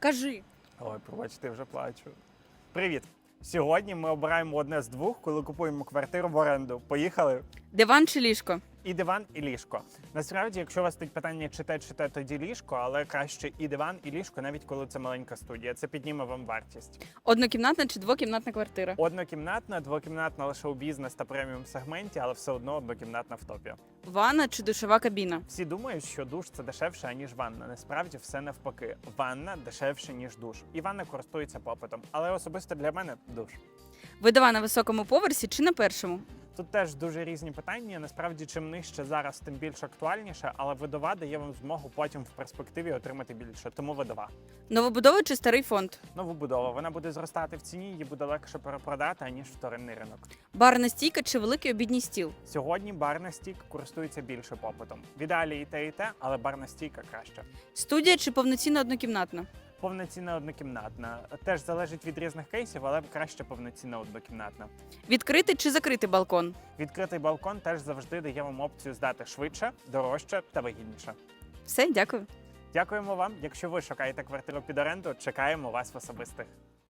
Кажи. Ой, пробачте, вже плачу. Привіт! Сьогодні ми обираємо одне з двох, коли купуємо квартиру в оренду. Поїхали. Диван чи ліжко? І диван, і ліжко. Насправді, якщо у вас тут питання чи те, чи те, тоді ліжко, але краще і диван, і ліжко, навіть коли це маленька студія. Це підніме вам вартість. Однокімнатна чи двокімнатна квартира? Однокімнатна, двокімнатна лише у бізнес та преміум сегменті, але все одно однокімнатна в топі. Ванна чи душова кабіна? Всі думають, що душ це дешевше, аніж ванна. Насправді все навпаки. Ванна дешевше, ніж душ. І ванна користується попитом. Але особисто для мене душ. Видава на високому поверсі чи на першому? Тут теж дуже різні питання. Насправді, чим нижче зараз, тим більш актуальніше, але видова дає вам змогу потім в перспективі отримати більше. Тому видова. Новобудова чи старий фонд? Новобудова вона буде зростати в ціні, її буде легше перепродати аніж вторинний ринок. Барна стійка чи великий обідній стіл? Сьогодні барна стійка користується більше попитом. В ідеалі і те, і те, але барна стійка краще. Студія чи повноцінна однокімнатна? Повноцінна однокімнатна. Теж залежить від різних кейсів, але краще повноцінна однокімнатна. Відкритий чи закритий балкон? Відкритий балкон теж завжди дає вам опцію здати швидше, дорожче та вигідніше. Все, дякую. Дякуємо вам. Якщо ви шукаєте квартиру під оренду, чекаємо вас в особистих.